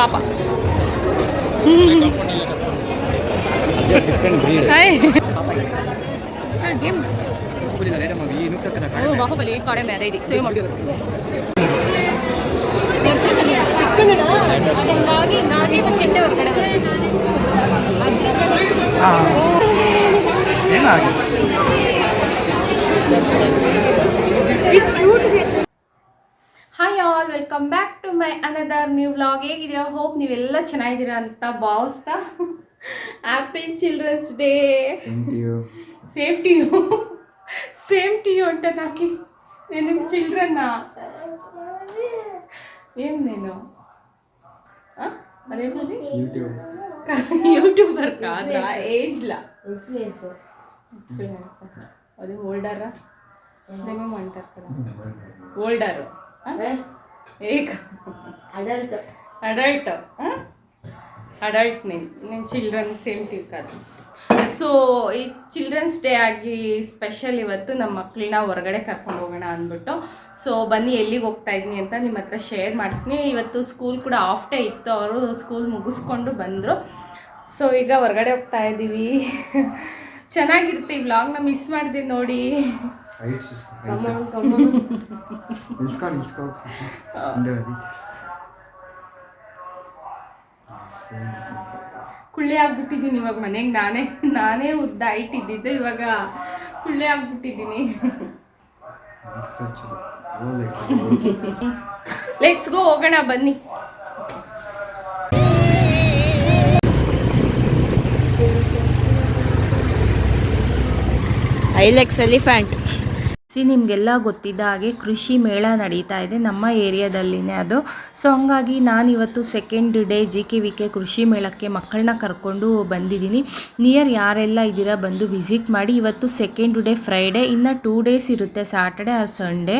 ಪಾಪ different breed game oh Baahubali ಕಡಿಮೆ ಅದೇ ಇದೆ ಸೇಮ್ ಹಂಗಾಗಿ ನಾಗಿ ಚಿಟ್ಟೆ ಹೊರಗಡೆ ಏನಾಗಿದೆ hi all welcome back to my another new vlog ಹೇಗಿದ್ದೀರಾ ಹೋಪ್ ನೀವೆಲ್ಲ ಚೆನ್ನಾಗಿದ್ದೀರಾ ಅಂತ ಭಾವಿಸ್ತಾ happy children's day same to you same to you ಅಂತ ನಾಕಿ ನೀನು ಚಿಲ್ಡ್ರನ್ನ ಏನು ನೀನು ಅದೇ ಯೂಟ್ಯೂಬರ್ ಕಾದ ಏಜ್ಲ ఇన్ఫ్లుయెన్స్ ಅದು ಓಲ್ಡರ మేము అంటారు కదా ఓల్డర్ ಏಕ ಅಡಲ್ಟ್ ಅಡಲ್ಟ್ ಅಡಲ್ಟ್ ನೇಮ್ ನೀನು ಚಿಲ್ಡ್ರನ್ಸ್ ಸೇಮ್ ಅದು ಸೊ ಈ ಚಿಲ್ಡ್ರನ್ಸ್ ಡೇ ಆಗಿ ಸ್ಪೆಷಲ್ ಇವತ್ತು ನಮ್ಮ ಮಕ್ಕಳನ್ನ ಹೊರಗಡೆ ಕರ್ಕೊಂಡು ಹೋಗೋಣ ಅಂದ್ಬಿಟ್ಟು. ಸೊ ಬನ್ನಿ ಎಲ್ಲಿಗೆ ಹೋಗ್ತಾ ಇದ್ದೀನಿ ಅಂತ ನಿಮ್ಮ ಹತ್ರ ಶೇರ್ ಮಾಡ್ತೀನಿ. ಇವತ್ತು ಸ್ಕೂಲ್ ಕೂಡ ಆಫ್ ಡೇ ಇತ್ತು ಅವರು ಸ್ಕೂಲ್ ಮುಗಿಸ್ಕೊಂಡು ಬಂದರು. ಸೊ ಈಗ ಹೊರಗಡೆ ಹೋಗ್ತಾ ಇದ್ದೀವಿ ಚೆನ್ನಾಗಿರ್ತೀವಿ ವ್ಲಾಗ್ನ ಮಿಸ್ ಮಾಡಿದೆ ನೋಡಿ. ನಿಲ್ಸ್ಕೊ ಹಿಂದೆ ಅದು ಕುಳ್ಳಿ ಆಗ್ಬಿಟ್ಟಿದ್ದೀನಿ ಇವಾಗ ಮನೆಗೆ ನಾನೇ ನಾನೇ ಉದ್ದ ಹೈಟ್ ಇದ್ದಿದ್ದು ಇವಾಗ ಕುಳ್ಳೆ ಆಗ್ಬಿಟ್ಟಿದ್ದೀನಿ. ಲೆಟ್ಸ್ ಗೋ ಹೋಗೋಣ ಬನ್ನಿ. ಐಲೆಕ್ಸ್ ಎಲಿಫ್ಯಾಂಟ್ ಸಿ, ನಿಮಗೆಲ್ಲ ಗೊತ್ತಿದ್ದ ಹಾಗೆ ಕೃಷಿ ಮೇಳ ನಡೀತಾ ಇದೆ ನಮ್ಮ ಏರಿಯಾದಲ್ಲಿನೇ ಅದು. ಸೊ, ಹಂಗಾಗಿ ನಾನು ಇವತ್ತು second day G K V K ಕೃಷಿ ಮೇಳಕ್ಕೆ ಮಕ್ಕಳನ್ನ ಕರ್ಕೊಂಡು ಬಂದಿದ್ದೀನಿ. ನಿಯರ್ ಯಾರೆಲ್ಲ ಇದ್ದೀರಾ ಬಂದು ವಿಸಿಟ್ ಮಾಡಿ. ಇವತ್ತು ಸೆಕೆಂಡ್ ಡೇ ಫ್ರೈಡೇ ಇನ್ನು ಟೂ ಡೇಸ್ ಇರುತ್ತೆ ಸಾಟರ್ಡೆ ಆರ್ ಸಂಡೇ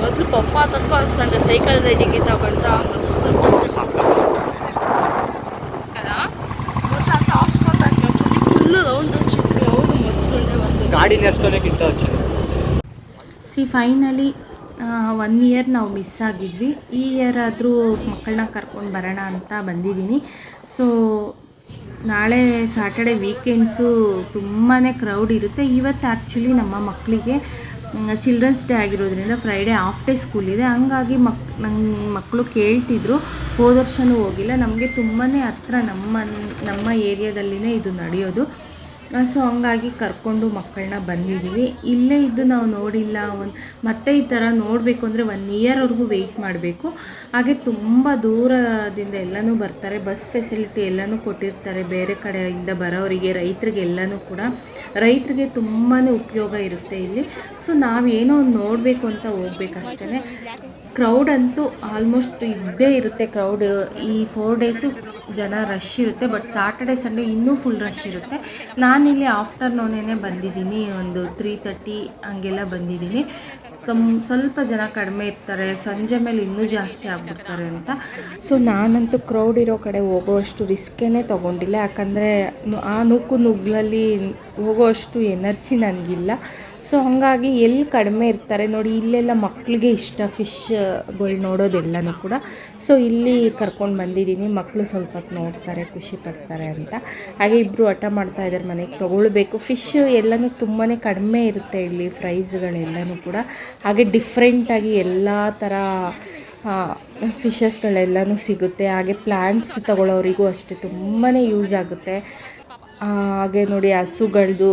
ಮೊದಲು ಪಪ್ಪ ತಪ್ಪ ಸಂಡೆ ಸೈಕಲ್ ರೈಡಿಂಗ್ ತಗೊಂಡ ಮಸ್ತ್ ಫುಲ್ ರೌಂಡ್ ಚಿಪ್ಪಿ ಹೌದು ಮಸ್ತ್ ಉಂಟೆ ಒಂದು ಗಾಡಿ ನೆಡ್ಸ್ಕೊಳಕ್ಕಿಂತ ಸಿ, ಫೈನಲಿ ಒನ್ ಇಯರ್ ನಾವು ಮಿಸ್ ಆಗಿದ್ವಿ. ಈ ಇಯರ್ ಆದರೂ ಮಕ್ಕಳನ್ನ ಕರ್ಕೊಂಡು ಬರೋಣ ಅಂತ ಬಂದಿದ್ದೀನಿ. ಸೊ ನಾಳೆ ಸ್ಯಾಟರ್ಡೆ ವೀಕೆಂಡ್ಸು ತುಂಬಾ ಕ್ರೌಡ್ ಇರುತ್ತೆ. ಇವತ್ತು ಆ್ಯಕ್ಚುಲಿ ನಮ್ಮ ಮಕ್ಕಳಿಗೆ ಚಿಲ್ಡ್ರನ್ಸ್ ಡೇ ಆಗಿರೋದ್ರಿಂದ ಫ್ರೈಡೇ ಆಫ್ ಡೇ ಸ್ಕೂಲ್ ಇದೆ. ಹಂಗಾಗಿ ಮಕ್ ನನ್ನ ಮಕ್ಕಳು ಕೇಳ್ತಿದ್ರು. ಹೋದ ವರ್ಷವೂ ಹೋಗಿಲ್ಲ. ನಮಗೆ ತುಂಬಾ ಹತ್ರ ನಮ್ಮ ನಮ್ಮ ಏರಿಯಾದಲ್ಲಿನೇ ಇದು ನಡೆಯೋದು. ಸೊ ಹಂಗಾಗಿ ಕರ್ಕೊಂಡು ಮಕ್ಕಳನ್ನ ಬಂದಿದ್ದೀವಿ ಇಲ್ಲೇ ಇದ್ದು ನಾವು ನೋಡಿಲ್ಲ, ಒಂದು ಮತ್ತೆ ಈ ಥರ ನೋಡಬೇಕು ಅಂದರೆ ಒನ್ ಇಯರ್ವರೆಗೂ ವೆಯ್ಟ್ ಮಾಡಬೇಕು. ಹಾಗೆ ತುಂಬ ದೂರದಿಂದ ಎಲ್ಲನೂ ಬರ್ತಾರೆ ಬಸ್ ಫೆಸಿಲಿಟಿ ಎಲ್ಲನೂ ಕೊಟ್ಟಿರ್ತಾರೆ, ಬೇರೆ ಕಡೆಯಿಂದ ಬರೋರಿಗೆ, ರೈತರಿಗೆ ಎಲ್ಲನೂ ಕೂಡ. ರೈತರಿಗೆ ತುಂಬಾ ಉಪಯೋಗ ಇರುತ್ತೆ ಇಲ್ಲಿ. ಸೊ ನಾವೇನೋ ಒಂದು ನೋಡಬೇಕು ಅಂತ ಹೋಗ್ಬೇಕಷ್ಟೇ ಕ್ರೌಡ್ ಅಂತೂ ಆಲ್ಮೋಸ್ಟ್ ಇದ್ದೇ ಇರುತ್ತೆ ಕ್ರೌಡ್ ಈ ಫೋರ್ ಡೇಸು ಜನ ರಶ್ ಇರುತ್ತೆ ಬಟ್ ಸಾಟರ್ಡೆ ಸಂಡೇ ಇನ್ನೂ ಫುಲ್ ರಶ್ ಇರುತ್ತೆ. ನಾನಿಲ್ಲಿ ಆಫ್ಟರ್ನೂನೇ ಬಂದಿದ್ದೀನಿ, ಒಂದು ತ್ರೀ ತರ್ಟಿ ಹಂಗೆಲ್ಲ ಬಂದಿದ್ದೀನಿ. ತಮ್ಮ ಸ್ವಲ್ಪ ಜನ ಕಡಿಮೆ ಇರ್ತಾರೆ, ಸಂಜೆ ಮೇಲೆ ಇನ್ನೂ ಜಾಸ್ತಿ ಆಗ್ಬಿಡ್ತಾರೆ ಅಂತ. ಸೊ ನಾನಂತೂ ಕ್ರೌಡ್ ಇರೋ ಕಡೆ ಹೋಗೋವಷ್ಟು ರಿಸ್ಕೇನೆ ತೊಗೊಂಡಿಲ್ಲ. ಯಾಕಂದರೆ ಆ ನೂಕು ನುಗ್ಲಲ್ಲಿ ಹೋಗೋವಷ್ಟು ಎನರ್ಜಿ ನನಗಿಲ್ಲ ಸೊ ಹಂಗಾಗಿ ಎಲ್ಲಿ ಕಡಿಮೆ ಇರ್ತಾರೆ ನೋಡಿ, ಇಲ್ಲೆಲ್ಲ ಮಕ್ಕಳಿಗೆ ಇಷ್ಟ ಫಿಶ್ಗಳು ನೋಡೋದೆಲ್ಲನೂ ಕೂಡ. ಸೊ ಇಲ್ಲಿ ಕರ್ಕೊಂಡು ಬಂದಿದ್ದೀನಿ. ಮಕ್ಕಳು ಸ್ವಲ್ಪ ಹೊತ್ತು ನೋಡ್ತಾರೆ, ಖುಷಿ ಪಡ್ತಾರೆ ಅಂತ. ಹಾಗೆ ಇಬ್ಬರು ಹಠ ಮಾಡ್ತಾ ಇದ್ದಾರೆ ಮನೆಗೆ ತೊಗೊಳ್ಬೇಕು. ಫಿಶ್ ಎಲ್ಲನೂ ತುಂಬಾ ಕಡಿಮೆ ಇರುತ್ತೆ ಇಲ್ಲಿ ಪ್ರೈಸ್ಗಳೆಲ್ಲನೂ ಕೂಡ. ಹಾಗೆ ಡಿಫ್ರೆಂಟಾಗಿ ಎಲ್ಲ ಥರ ಫಿಶಸ್ಗಳೆಲ್ಲನೂ ಸಿಗುತ್ತೆ. ಹಾಗೆ ಪ್ಲ್ಯಾಂಟ್ಸ್ ತಗೊಳ್ಳೋರಿಗೂ ಅಷ್ಟೇ ತುಂಬಾ ಯೂಸ್ ಆಗುತ್ತೆ. ಹಾಗೆ ನೋಡಿ ಹಸುಗಳದ್ದು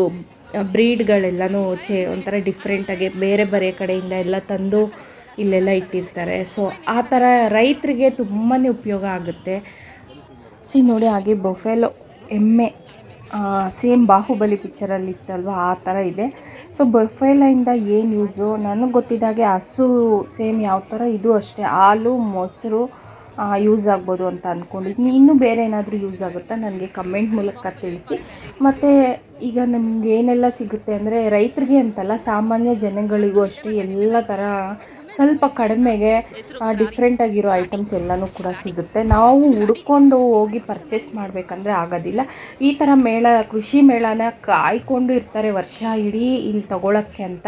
ಬ್ರೀಡ್ಗಳೆಲ್ಲನೂ ಚೇ ಒಂಥರ ಡಿಫ್ರೆಂಟಾಗಿ ಬೇರೆ ಬೇರೆ ಕಡೆಯಿಂದ ಎಲ್ಲ ತಂದು ಇಲ್ಲೆಲ್ಲ ಇಟ್ಟಿರ್ತಾರೆ. ಸೊ ಆ ಥರ ರೈತರಿಗೆ ತುಂಬಾ ಉಪಯೋಗ ಆಗುತ್ತೆ. ಸಿ ನೋಡಿ ಹಾಗೆ ಬೊಫೆಲೋ ಎಮ್ಮೆ. ಸೇಮ್ ಬಾಹುಬಲಿ ಪಿಕ್ಚರಲ್ಲಿ ಇತ್ತಲ್ವ? ಆ ಥರ ಇದೆ. ಸೊ ಬೊಫೆಲಿಂದ ಏನು ಯೂಸು ನನಗೆ ಗೊತ್ತಿದ್ದಾಗೆ ಹಸು ಸೇಮ್ ಯಾವ ಥರ ಇದು ಅಷ್ಟೇ. ಹಾಲು, ಮೊಸರು ಯೂಸ್ ಆಗ್ಬೋದು ಅಂತ ಅಂದ್ಕೊಂಡಿದ್ದೀನಿ ಇನ್ನೂ ಬೇರೆ ಏನಾದರೂ ಯೂಸ್ ಆಗುತ್ತಾ? ನನಗೆ ಕಮೆಂಟ್ ಮೂಲಕ ತಿಳಿಸಿ. ಮತ್ತು, ಈಗ ನಮ್ಗೆ ಏನೆಲ್ಲ ಸಿಗುತ್ತೆ ಅಂದರೆ ರೈತರಿಗೆ ಅಂತಲ್ಲ, ಸಾಮಾನ್ಯ ಜನಗಳಿಗೂ ಅಷ್ಟೇ ಎಲ್ಲ ಥರ ಸ್ವಲ್ಪ ಕಡಿಮೆಗೆ ಡಿಫ್ರೆಂಟಾಗಿರೋ ಐಟಮ್ಸ್ ಎಲ್ಲನೂ ಕೂಡ ಸಿಗುತ್ತೆ. ನಾವು ಹುಡ್ಕೊಂಡು ಹೋಗಿ ಪರ್ಚೇಸ್ ಮಾಡಬೇಕಂದ್ರೆ ಆಗೋದಿಲ್ಲ. ಈ ಥರ ಮೇಳ, ಕೃಷಿ ಮೇಳನ ಕಾಯ್ಕೊಂಡು ಇರ್ತಾರೆ ವರ್ಷ ಇಡೀ ಇಲ್ಲಿ ತಗೊಳಕ್ಕೆ ಅಂತ.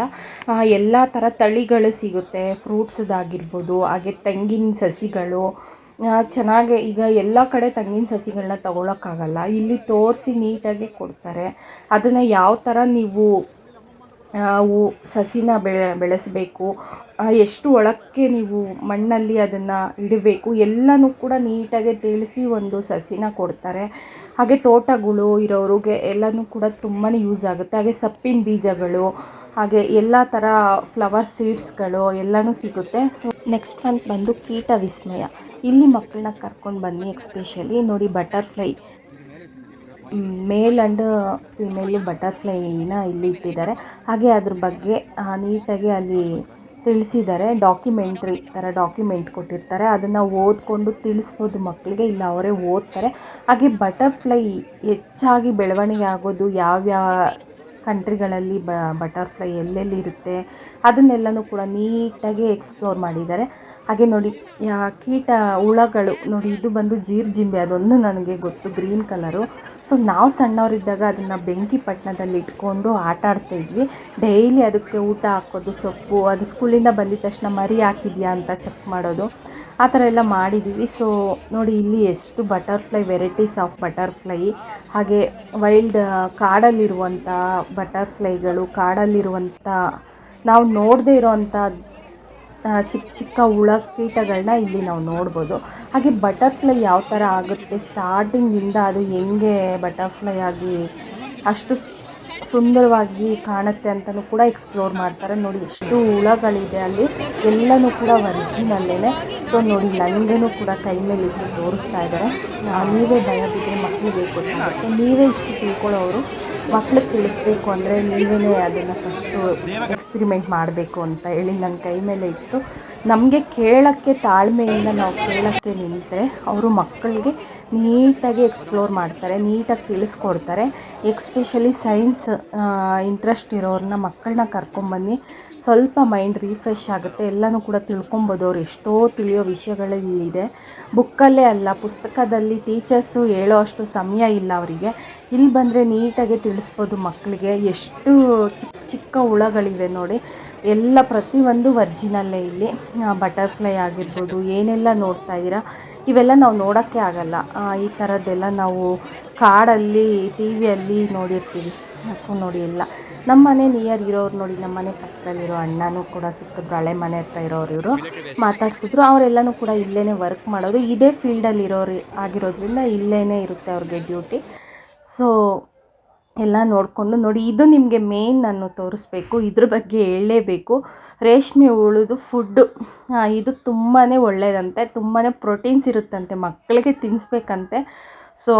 ಎಲ್ಲ ಥರ ತಳಿಗಳು ಸಿಗುತ್ತೆ. ಫ್ರೂಟ್ಸ್ದಾಗಿರ್ಬೋದು ಹಾಗೆ ತೆಂಗಿನ ಸಸಿಗಳು. ಚೆನ್ನಾಗೆ ಈಗ ಎಲ್ಲ ಕಡೆ ತೆಂಗಿನ ಸಸಿಗಳನ್ನ ತಗೊಳಕ್ಕಾಗಲ್ಲ. ಇಲ್ಲಿ ತೋರಿಸಿ ನೀಟಾಗಿ ಕೊಡ್ತಾರೆ. ಅದನ್ನು ಯಾವ ಥರ ನೀವು ಆ, ಸಸಿನ ಬೆಳೆ ಬೆಳೆಸಬೇಕು. ಎಷ್ಟು ಒಳಕ್ಕೆ ನೀವು ಮಣ್ಣಲ್ಲಿ ಅದನ್ನು ಇಡಬೇಕು ಎಲ್ಲನೂ ಕೂಡ ನೀಟಾಗಿ ತಿಳಿಸಿ ಒಂದು ಸಸಿನ ಕೊಡ್ತಾರೆ. ಹಾಗೆ ತೋಟಗಳು ಇರೋರಿಗೆ ಎಲ್ಲನೂ ಕೂಡ ತುಂಬಾ ಯೂಸ್ ಆಗುತ್ತೆ. ಹಾಗೆ ಸೊಪ್ಪಿನ ಬೀಜಗಳು ಹಾಗೆ ಎಲ್ಲ ಥರ ಫ್ಲವರ್ ಸೀಡ್ಸ್ಗಳು ಎಲ್ಲನೂ ಸಿಗುತ್ತೆ. ಸೊ ನೆಕ್ಸ್ಟ್ ಮಂತ್ ಬಂದು ಕೀಟ ವಿಸ್ಮಯ. ಇಲ್ಲಿ ಮಕ್ಕಳನ್ನ ಕರ್ಕೊಂಡು ಬನ್ನಿ ಎಕ್ಸ್ಪೆಷಲಿ ನೋಡಿ ಬಟರ್ಫ್ಲೈ ಮೇಲ್ ಆ್ಯಂಡ್ ಫಿಮೇಲ್ ಬಟರ್ಫ್ಲೈನ ಇಲ್ಲಿ ಇಟ್ಟಿದ್ದಾರೆ. ಹಾಗೆ ಅದ್ರ ಬಗ್ಗೆ ನೀಟಾಗಿ ಅಲ್ಲಿ ತಿಳಿಸಿದ್ದಾರೆ. ಡಾಕ್ಯುಮೆಂಟ್ರಿ ಥರ ಡಾಕ್ಯುಮೆಂಟ್ ಕೊಟ್ಟಿರ್ತಾರೆ. ಅದನ್ನು ಓದ್ಕೊಂಡು ತಿಳಿಸ್ಬೋದು ಮಕ್ಕಳಿಗೆ ಇಲ್ಲ ಅವರೇ ಓದ್ತಾರೆ. ಹಾಗೆ ಬಟರ್ಫ್ಲೈ ಹೆಚ್ಚಾಗಿ ಬೆಳವಣಿಗೆ ಆಗೋದು ಯಾವ್ಯಾವ ಕಂಟ್ರಿಗಳಲ್ಲಿ ಬ ಬಟರ್ಫ್ಲೈ ಎಲ್ಲೆಲ್ಲಿರುತ್ತೆ ಅದನ್ನೆಲ್ಲನೂ ಕೂಡ ನೀಟಾಗಿ ಎಕ್ಸ್ಪ್ಲೋರ್ ಮಾಡಿದ್ದಾರೆ. ಹಾಗೆ ನೋಡಿ ಕೀಟ ಹುಳಗಳು ನೋಡಿ, ಇದು ಬಂದು ಜೀರ್ಜಿಂಬೆ, ಅದೊಂದು ನನಗೆ ಗೊತ್ತು, ಗ್ರೀನ್ ಕಲರು. ಸೊ, ನಾವು ಸಣ್ಣವರಿದ್ದಾಗ ಅದನ್ನು ಬೆಂಕಿ ಪಟ್ಟಣದಲ್ಲಿ ಇಟ್ಕೊಂಡು ಆಟ ಆಡ್ತಾ ಇದ್ವಿ. ಡೈಲಿ ಅದಕ್ಕೆ ಊಟ ಹಾಕೋದು ಸೊಪ್ಪು, ಅದು ಸ್ಕೂಲಿಂದ ಬಂದಿದ್ದ ತಕ್ಷಣ ಮರಿ ಹಾಕಿದ್ಯಾ ಅಂತ ಚೆಕ್ ಮಾಡೋದು. ಆ ಥರ ಎಲ್ಲ ಮಾಡಿದ್ದೀವಿ. ಸೊ ನೋಡಿ, ಇಲ್ಲಿ ಎಷ್ಟು ಬಟರ್ಫ್ಲೈ ವೆರೈಟೀಸ್ ಆಫ್ ಬಟರ್ಫ್ಲೈ ಹಾಗೆ ವೈಲ್ಡ್ ಕಾಡಲ್ಲಿರುವಂಥ ಬಟರ್ಫ್ಲೈಗಳು ಕಾಡಲ್ಲಿರುವಂಥ ನಾವು ನೋಡದೇ ಇರೋವಂಥ ಚಿಕ್ಕ ಚಿಕ್ಕ ಹುಳ ಕೀಟಗಳನ್ನ ಇಲ್ಲಿ ನಾವು ನೋಡ್ಬೋದು. ಹಾಗೆ ಬಟರ್ಫ್ಲೈ ಯಾವ ಥರ ಆಗುತ್ತೆ? ಸ್ಟಾರ್ಟಿಂಗಿಂದ ಅದು ಹೆಂಗೆ ಬಟರ್ಫ್ಲೈ ಆಗಿ ಅಷ್ಟು ಸುಂದರವಾಗಿ ಕಾಣುತ್ತೆ ಅಂತಲೂ ಕೂಡ ಎಕ್ಸ್ಪ್ಲೋರ್ ಮಾಡ್ತಾರೆ. ನೋಡಿ, ಎಷ್ಟು ಹುಳಗಳಿದೆ ಅಲ್ಲಿ. ಎಲ್ಲನೂ ಕೂಡ ಒರಿಜಿನಲ್ಲೇನೆ ಸೊ ನೋಡಿ ನನಗೂ ಕೂಡ ಕೈ ಮೇಲೆ ಇಟ್ಟು ತೋರಿಸ್ತಾ ಇದ್ದಾರೆ. ನೀವೇ ಭಯ ಬಿದ್ದರೆ ಮಕ್ಕಳಿಗೆ ಗೊತ್ತಾಗುತ್ತೆ ನೀವೇ ಇಷ್ಟು ತಿಳ್ಕೊಳ್ಳೋರು. ಮಕ್ಳಿಗೆ ತಿಳಿಸ್ಬೇಕು ಅಂದರೆ ನೀವೇ ಅದನ್ನು ಫಸ್ಟು ಎಕ್ಸ್ಪಿರಿಮೆಂಟ್ ಮಾಡಬೇಕು ಅಂತ ಹೇಳಿ ನನ್ನ ಕೈ ಮೇಲೆ ಇಟ್ಟು, ನಮಗೆ ಕೇಳೋಕ್ಕೆ ತಾಳ್ಮೆಯಿಂದ ನಾವು ಕೇಳೋಕ್ಕೆ ನಿಂತರೆ ಅವರು ಮಕ್ಕಳಿಗೆ ನೀಟಾಗಿ ಎಕ್ಸ್ಪ್ಲೋರ್ ಮಾಡ್ತಾರೆ, ನೀಟಾಗಿ ತಿಳಿಸ್ಕೊಡ್ತಾರೆ. ಎಕ್ಸ್ಪೆಷಲಿ ಸೈನ್ಸ್ ಇಂಟ್ರೆಸ್ಟ್ ಇರೋರನ್ನ ಮಕ್ಕಳನ್ನ ಕರ್ಕೊಂಬನ್ನಿ. ಸ್ವಲ್ಪ ಮೈಂಡ್ ರಿಫ್ರೆಶ್ ಆಗುತ್ತೆ. ಎಲ್ಲನೂ ಕೂಡ ತಿಳ್ಕೊಬೋದು. ಅವ್ರು ಎಷ್ಟೋ ತಿಳಿಯೋ ವಿಷಯಗಳು ಇಲ್ಲಿದೆ ಬುಕ್ಕಲ್ಲೇ ಅಲ್ಲ, ಪುಸ್ತಕದಲ್ಲಿ ಟೀಚರ್ಸು ಹೇಳೋ ಅಷ್ಟು ಸಮಯ ಇಲ್ಲ ಅವರಿಗೆ. ಇಲ್ಲಿ ಬಂದರೆ ನೀಟಾಗಿ ತಿಳಿಸ್ಬೋದು ಮಕ್ಕಳಿಗೆ. ಎಷ್ಟು ಚಿಕ್ಕ ಚಿಕ್ಕ ಹುಳಗಳಿವೆ ನೋಡಿ. ಎಲ್ಲ ಪ್ರತಿಯೊಂದು ವರ್ಜಿನಲ್ಲೇ ಇಲ್ಲಿ. ಬಟರ್ಫ್ಲೈ ಆಗಿರ್ಬೋದು, ಏನೆಲ್ಲ ನೋಡ್ತಾ ಇದ್ದೀರಾ? ಇವೆಲ್ಲ ನಾವು ನೋಡೋಕ್ಕೆ ಆಗಲ್ಲ. ಈ ಥರದ್ದೆಲ್ಲ ನಾವು ಕಾಡಲ್ಲಿ ಟಿ ವಿಯಲ್ಲಿ ನೋಡಿರ್ತೀವಿ. ಸೊ ನೋಡಿ ಇಲ್ಲ. ನಮ್ಮ ಮನೆ ನಿಯರ್ ಇರೋರು ನೋಡಿ ನಮ್ಮ ಮನೆ ಪಕ್ಕದಲ್ಲಿರೋ ಅಣ್ಣನೂ ಕೂಡ ಸಿಕ್ಕಿದ್ರು, ಹಳೆ ಮನೆ ಹತ್ರ ಇರೋರು ಇವರು ಮಾತಾಡ್ಸಿದ್ರು. ಅವರೆಲ್ಲನೂ ಕೂಡ ಇಲ್ಲೇ ವರ್ಕ್ ಮಾಡೋದು. ಇದೇ ಫೀಲ್ಡಲ್ಲಿ ಇರೋರು ಆಗಿರೋದ್ರಿಂದ ಇಲ್ಲೇ ಇರುತ್ತೆ ಅವ್ರಿಗೆ ಡ್ಯೂಟಿ ಸೊ ಎಲ್ಲ ನೋಡಿಕೊಂಡು ನೋಡಿ, ಇದು ನಿಮಗೆ ಮೇನ್ ನಾನು ತೋರಿಸ್ಬೇಕು. ಇದ್ರ ಬಗ್ಗೆ ಹೇಳಲೇಬೇಕು. ರೇಷ್ಮೆ ಉಳಿದು ಫುಡ್ಡು ಇದು ತುಂಬಾ ಒಳ್ಳೆಯದಂತೆ ತುಂಬಾ ಪ್ರೋಟೀನ್ಸ್ ಇರುತ್ತಂತೆ. ಮಕ್ಕಳಿಗೆ ತಿನ್ನಿಸ್ಬೇಕಂತೆ ಸೊ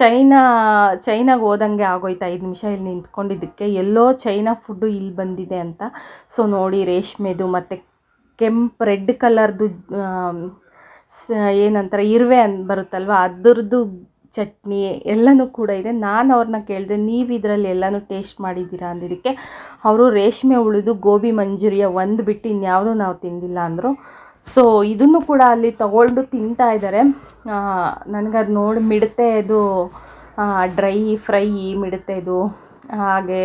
ಚೈನಾ ಚೈನಾಗೆ ಹೋದಂಗೆ ಆಗೋಯ್ತು, ಐದು ನಿಮಿಷ ಇಲ್ಲಿ ನಿಂತ್ಕೊಂಡಿದ್ದಕ್ಕೆ. ಎಲ್ಲೋ ಚೈನಾ ಫುಡ್ಡು ಇಲ್ಲಿ ಬಂದಿದೆ ಅಂತ. ಸೊ ನೋಡಿ ರೇಷ್ಮೆದು ಮತ್ತು ಕೆಂಪು ರೆಡ್ ಕಲರ್ದು ಸ, ಏನಂತಾರೆ, ಇರುವೆ ಅಂತ ಬರುತ್ತಲ್ವ? ಅದರದ್ದು ಚಟ್ನಿ ಎಲ್ಲನೂ ಕೂಡ ಇದೆ. ನಾನು ಅವ್ರನ್ನ ಕೇಳಿದೆ, ನೀವು ಇದರಲ್ಲಿ ಎಲ್ಲನೂ ಟೇಸ್ಟ್ ಮಾಡಿದ್ದೀರಾ? ಅಂದಿದ್ದಕ್ಕೆ. ಅವರು ರೇಷ್ಮೆ ಉಳಿದು ಗೋಬಿ ಮಂಚೂರಿಯ ಒಂದು ಬಿಟ್ಟು ಇನ್ಯಾವುದೂ ನಾವು ತಿಂದಿಲ್ಲ ಅಂದರು. ಸೊ ಇದನ್ನು ಕೂಡ ಅಲ್ಲಿ ತಗೊಂಡು ತಿಂತಾ ಇದ್ದಾರೆ. ನನಗದು ನೋಡಿ ಮಿಡತೆ ಇದು ಡ್ರೈ ಫ್ರೈ ಮಿಡತೆ ಇದು, ಹಾಗೆ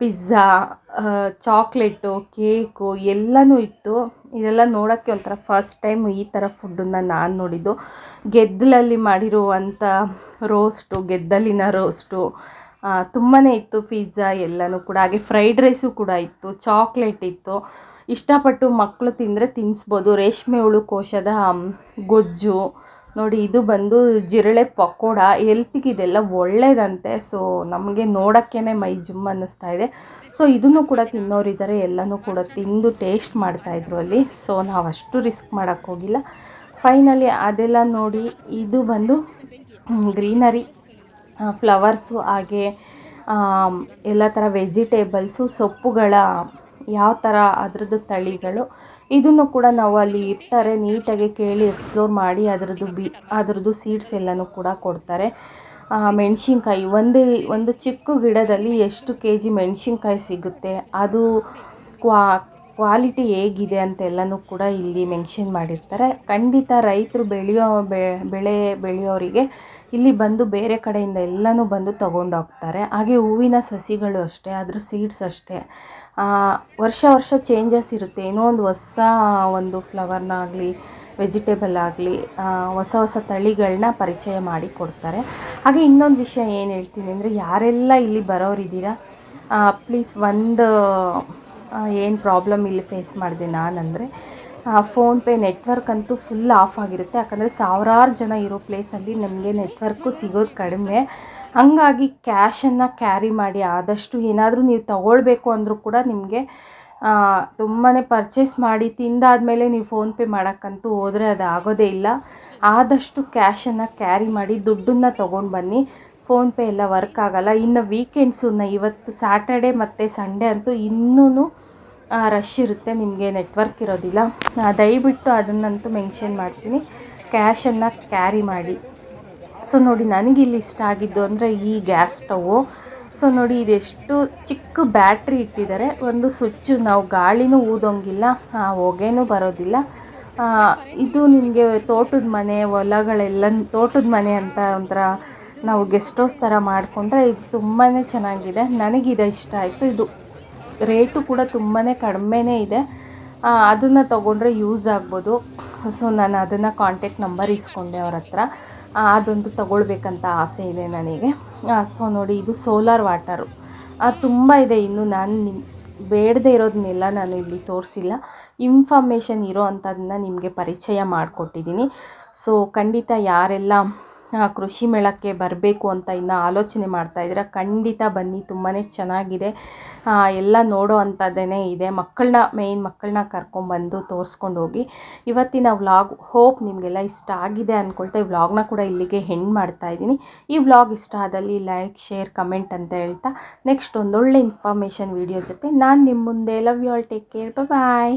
ಪಿಜ್ಜಾ ಚಾಕ್ಲೇಟು, ಕೇಕು ಎಲ್ಲನೂ ಇತ್ತು. ಇದೆಲ್ಲ ನೋಡೋಕ್ಕೆ ಒಂಥರ ಫಸ್ಟ್ ಟೈಮ್ ಈ ಥರ ಫುಡ್ಡನ್ನು ನಾನು ನೋಡಿದ್ದು. ಗೆದ್ದಲಲ್ಲಿ ಮಾಡಿರುವಂಥ ರೋಸ್ಟು, ಗೆದ್ದಲಿನ ರೋಸ್ಟು ತುಂಬಾ ಇತ್ತು ಪಿಜ್ಜಾ ಎಲ್ಲನೂ ಕೂಡ. ಹಾಗೆ ಫ್ರೈಡ್ ರೈಸು ಕೂಡ ಇತ್ತು ಚಾಕ್ಲೇಟ್ ಇತ್ತು. ಇಷ್ಟಪಟ್ಟು ಮಕ್ಕಳು ತಿಂದರೆ ತಿನ್ನಿಸ್ಬೋದು ರೇಷ್ಮೆ ಹುಳು ಕೋಶದ ಗೊಜ್ಜು. ನೋಡಿ, ಇದು ಬಂದು ಜಿರಳೆ ಪಕೋಡ. ಎಲ್ತಿಗೆ ಇದೆಲ್ಲ ಒಳ್ಳೆಯದಂತೆ ಸೊ ನಮಗೆ ನೋಡೋಕ್ಕೇ ಮೈ ಜುಮ್ ಅನ್ನಿಸ್ತಾ ಇದೆ. ಸೊ ಇದನ್ನು ಕೂಡ ತಿನ್ನೋರಿದ್ದಾರೆ ಎಲ್ಲನೂ ಕೂಡ ತಿಂದು ಟೇಸ್ಟ್ ಮಾಡ್ತಾಯಿದ್ರು ಅಲ್ಲಿ. ಸೊ ನಾವು ಅಷ್ಟು ರಿಸ್ಕ್ ಮಾಡೋಕ್ಕೋಗಿಲ್ಲ ಫೈನಲಿ ಅದೆಲ್ಲ ನೋಡಿ, ಇದು ಬಂದು ಗ್ರೀನರಿ ಫ್ಲವರ್ಸು ಹಾಗೆ ಎಲ್ಲ ಥರ ವೆಜಿಟೇಬಲ್ಸು, ಸೊಪ್ಪುಗಳ, ಯಾವ ಥರ ಅದರದ್ದು ತಳಿಗಳು, ಇದನ್ನು ಕೂಡ ನಾವು ಅಲ್ಲಿ ಇರ್ತಾರೆ, ನೀಟಾಗಿ ಕೇಳಿ ಎಕ್ಸ್ಪ್ಲೋರ್ ಮಾಡಿ ಅದರದ್ದು ಬಿ, ಅದರದ್ದು ಸೀಡ್ಸ್ ಎಲ್ಲನೂ ಕೂಡ ಕೊಡ್ತಾರೆ. ಮೆಣಸಿನ್ಕಾಯಿ, ಒಂದು ಒಂದು ಚಿಕ್ಕ ಗಿಡದಲ್ಲಿ ಎಷ್ಟು ಕೆ ಜಿ ಮೆಣಸಿನ್ಕಾಯಿ ಸಿಗುತ್ತೆ? ಅದು ಕ್ವಾ ಕ್ವಾಲಿಟಿ ಹೇಗಿದೆ ಅಂತೆಲ್ಲನೂ ಕೂಡ ಇಲ್ಲಿ ಮೆನ್ಷನ್ ಮಾಡಿರ್ತಾರೆ. ಖಂಡಿತ ರೈತರು ಬೆಳೆಯೋ ಬೆಳೆ ಬೆಳೆಯೋರಿಗೆ ಇಲ್ಲಿ ಬಂದು ಬೇರೆ ಕಡೆಯಿಂದ ಎಲ್ಲನೂ ಬಂದು ತೊಗೊಂಡೋಗ್ತಾರೆ ಹಾಗೆ ಹೂವಿನ ಸಸಿಗಳು ಅಷ್ಟೇ, ಅದ್ರ ಸೀಡ್ಸ್ ಅಷ್ಟೇ. ವರ್ಷ ವರ್ಷ ಚೇಂಜಸ್ ಇರುತ್ತೆ. ಏನೋ ಒಂದು ಹೊಸ ಒಂದು ಫ್ಲವರ್ನಾಗಲಿ ವೆಜಿಟೇಬಲ್ ಆಗಲಿ ಹೊಸ ಹೊಸ ತಳಿಗಳನ್ನ ಪರಿಚಯ ಮಾಡಿ ಕೊಡ್ತಾರೆ. ಹಾಗೆ ಇನ್ನೊಂದು ವಿಷಯ ಏನು ಹೇಳ್ತೀನಿ ಅಂದರೆ, ಯಾರೆಲ್ಲ ಇಲ್ಲಿ ಬರೋರಿದ್ದೀರಾ ಪ್ಲೀಸ್ ಒಂದು ಏನು ಪ್ರಾಬ್ಲಮ್ ಇಲ್ಲಿ ಫೇಸ್ ಮಾಡಿದೆ ನಾನಂದರೆ ಫೋನ್ಪೇ ನೆಟ್ವರ್ಕ್ ಅಂತೂ ಫುಲ್ ಆಫ್ ಆಗಿರುತ್ತೆ. ಯಾಕಂದರೆ ಸಾವಿರಾರು ಜನ ಇರೋ ಪ್ಲೇಸಲ್ಲಿ ನಮಗೆ ನೆಟ್ವರ್ಕು ಸಿಗೋದು ಕಡಿಮೆ. ಹಂಗಾಗಿ ಕ್ಯಾಶನ್ನು ಕ್ಯಾರಿ ಮಾಡಿ ಆದಷ್ಟು ಏನಾದರೂ ನೀವು ತಗೊಳ್ಬೇಕು ಅಂದರೂ ಕೂಡ ನಿಮಗೆ ತುಂಬಾ ಪರ್ಚೇಸ್ ಮಾಡಿ ತಿಂದಾದಮೇಲೆ ನೀವು ಫೋನ್ಪೇ ಮಾಡೋಕ್ಕಂತೂ ಹೋದರೆ ಅದು ಆಗೋದೇ ಇಲ್ಲ. ಆದಷ್ಟು ಕ್ಯಾಶನ್ನು ಕ್ಯಾರಿ ಮಾಡಿ ದುಡ್ಡನ್ನು ತೊಗೊಂಡು ಬನ್ನಿ. ಫೋನ್ಪೇ ಎಲ್ಲ ವರ್ಕ್ ಆಗಲ್ಲ. ಇನ್ನು ವೀಕೆಂಡ್ಸು ಇವತ್ತು ಸ್ಯಾಟರ್ಡೆ ಮತ್ತು ಸಂಡೇ ಅಂತೂ ಇನ್ನೂ ರಶ್ ಇರುತ್ತೆ. ನಿಮಗೆ ನೆಟ್ವರ್ಕ್ ಇರೋದಿಲ್ಲ. ದಯವಿಟ್ಟು ಅದನ್ನಂತೂ ಮೆನ್ಷನ್ ಮಾಡ್ತೀನಿ. ಕ್ಯಾಶನ್ನು ಕ್ಯಾರಿ ಮಾಡಿ. ಸೊ ನೋಡಿ, ನನಗಿಲ್ಲಿ ಇಷ್ಟ ಆಗಿದ್ದು ಅಂದರೆ ಈ ಗ್ಯಾಸ್ ಸ್ಟವ್ವು ಸೊ ನೋಡಿ, ಇದೆಷ್ಟು ಚಿಕ್ಕ ಬ್ಯಾಟ್ರಿ ಇಟ್ಟಿದ್ದಾರೆ. ಒಂದು ಸ್ವಿಚ್ಚು ನಾವು ಗಾಳಿನೂ ಊದೋಂಗಿಲ್ಲ. ಹೊಗೆನೂ ಬರೋದಿಲ್ಲ. ಇದು ನಿಮಗೆ ತೋಟದ ಮನೆ, ಹೊಲಗಳೆಲ್ಲ ತೋಟದ ಮನೆ ಅಂತ ಒಂಥರ ನಾವು ಗೆಸ್ಟ್ ಹೌಸ್ ಥರ ಮಾಡಿಕೊಂಡ್ರೆ ಇದು ತುಂಬಾ ಚೆನ್ನಾಗಿದೆ. ನನಗಿದೆ ಇಷ್ಟ ಆಯಿತು. ಇದು ರೇಟು ಕೂಡ ತುಂಬಾ ಕಡಿಮೆನೇ ಇದೆ. ಅದನ್ನು ತೊಗೊಂಡ್ರೆ ಯೂಸ್ ಆಗ್ಬೋದು. ಸೊ ನಾನು ಅದನ್ನು ಕಾಂಟ್ಯಾಕ್ಟ್ ನಂಬರ್ ಇಸ್ಕೊಂಡೆ ಅವ್ರ ಹತ್ರ. ಅದೊಂದು ತೊಗೊಳ್ಬೇಕಂತ ಆಸೆ ಇದೆ ನನಗೆ. ಸೊ ನೋಡಿ, ಇದು ಸೋಲಾರ್ ವಾಟರು ತುಂಬ ಇದೆ. ಇನ್ನು ನಾನು ನಿಮ್ಮ ಬೇಡದೇ ಇರೋದನ್ನೆಲ್ಲ ನಾನು ಇಲ್ಲಿ ತೋರಿಸಿಲ್ಲ. ಇನ್ಫಾರ್ಮೇಷನ್ ಇರೋ ಅಂಥದನ್ನ ನಿಮಗೆ ಪರಿಚಯ ಮಾಡಿಕೊಟ್ಟಿದ್ದೀನಿ ಸೊ ಖಂಡಿತ ಯಾರೆಲ್ಲ ಕೃಷಿ ಮೇಳಕ್ಕೆ ಬರಬೇಕು ಅಂತ ಇನ್ನು ಆಲೋಚನೆ ಮಾಡ್ತಾ ಇದ್ದೀರಾ? ಖಂಡಿತ ಬನ್ನಿ ತುಂಬಾ ಚೆನ್ನಾಗಿದೆ. ಎಲ್ಲ ನೋಡೋ ಅಂಥದ್ದೇ ಇದೆ. ಮಕ್ಕಳನ್ನ ಮೇಯ್ನ್ ಮಕ್ಕಳನ್ನ ಕರ್ಕೊಂಬಂದು ತೋರಿಸ್ಕೊಂಡು ಹೋಗಿ. ಇವತ್ತಿನ ವ್ಲಾಗ್ ಹೋಪ್ ನಿಮಗೆಲ್ಲ ಇಷ್ಟ ಆಗಿದೆ ಅಂದ್ಕೊಳ್ತಾ ಈ ವ್ಲಾಗ್ನ ಕೂಡ ಇಲ್ಲಿಗೆ ಹೆಂಡ್ ಮಾಡ್ತಾ ಇದ್ದೀನಿ. ಈ ವ್ಲಾಗ್ ಇಷ್ಟ ಆದಲ್ಲಿ ಲೈಕ್ ಶೇರ್ ಕಮೆಂಟ್ ಅಂತ ಹೇಳ್ತಾ ನೆಕ್ಸ್ಟ್ ಒಂದೊಳ್ಳೆ ಇನ್ಫಾರ್ಮೇಷನ್ ವೀಡಿಯೋ ಜೊತೆ ನಾನು ನಿಮ್ಮ ಮುಂದೆ. Love you all take care bye